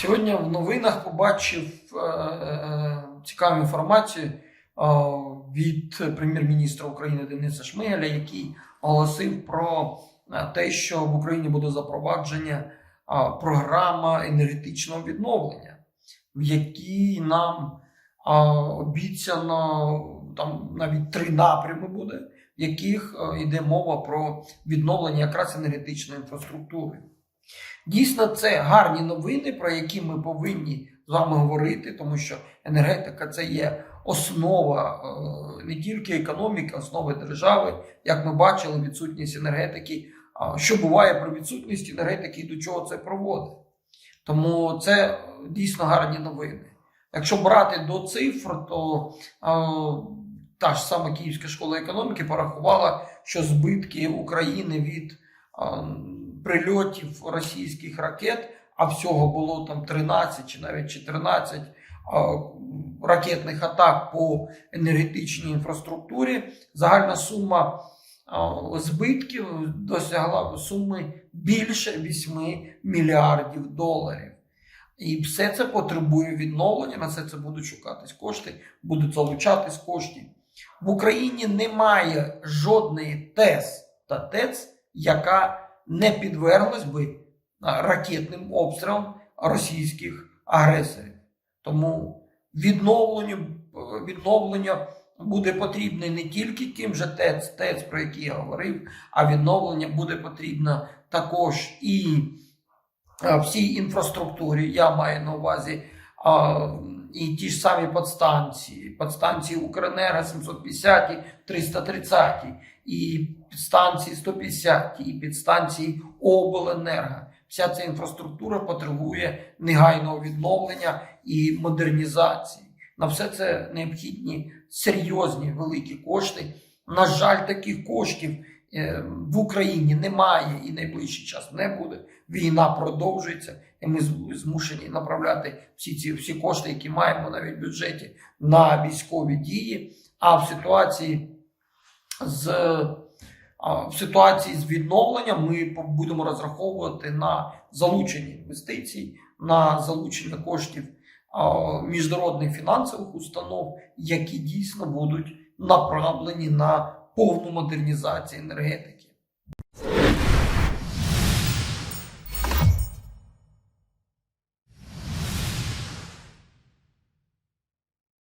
Сьогодні в новинах побачив е, е, цікаву інформацію е, від прем'єр-міністра України Дениса Шмигаля, який оголосив про е, те, що в Україні буде запровадження е, програма енергетичного відновлення, в якій нам е, обіцяно там навіть три напрями буде, в яких е, йде мова про відновлення якраз енергетичної інфраструктури. Дійсно, це гарні новини, про які ми повинні з вами говорити, тому що енергетика це є основа е, не тільки економіки, основи держави. Як ми бачили, відсутність енергетики. Що буває при відсутності енергетики і до чого це проводить? Тому це дійсно гарні новини. Якщо брати до цифр, то е, та ж сама Київська школа економіки порахувала, що збитки України від е, прильотів російських ракет, а всього було там 13 чи навіть 14 ракетних атак по енергетичній інфраструктурі. Загальна сума збитків досягла суми більше 8 мільярдів доларів. І все це потребує відновлення, на все це будуть шукатись кошти, будуть залучатись кошти. В Україні немає жодної ТЕС та ТЕЦ, яка не підверглась би ракетним обстрілам російських агресорів. Тому відновленню, е, відновлення буде потрібне не тільки тим же ТЕЦ, ТЕЦ, про який я говорив, а відновлення буде потрібно також і всій інфраструктурі. Я маю на увазі і ті ж самі подстанції, подстанції Укренерго 750, 330, і підстанції 150, і підстанції Обленерго. Вся ця інфраструктура потребує негайного відновлення і модернізації. На все це необхідні серйозні великі кошти. На жаль, таких коштів е, в Україні немає і найближчий час не буде. Війна продовжується, і ми змушені направляти всі ці всі кошти, які маємо навіть в бюджеті, на військові дії. А в ситуації з в ситуації з відновленням ми будемо розраховувати на залучення інвестицій, на залучення коштів міжнародних фінансових установ, які дійсно будуть направлені на повну модернізацію енергетики.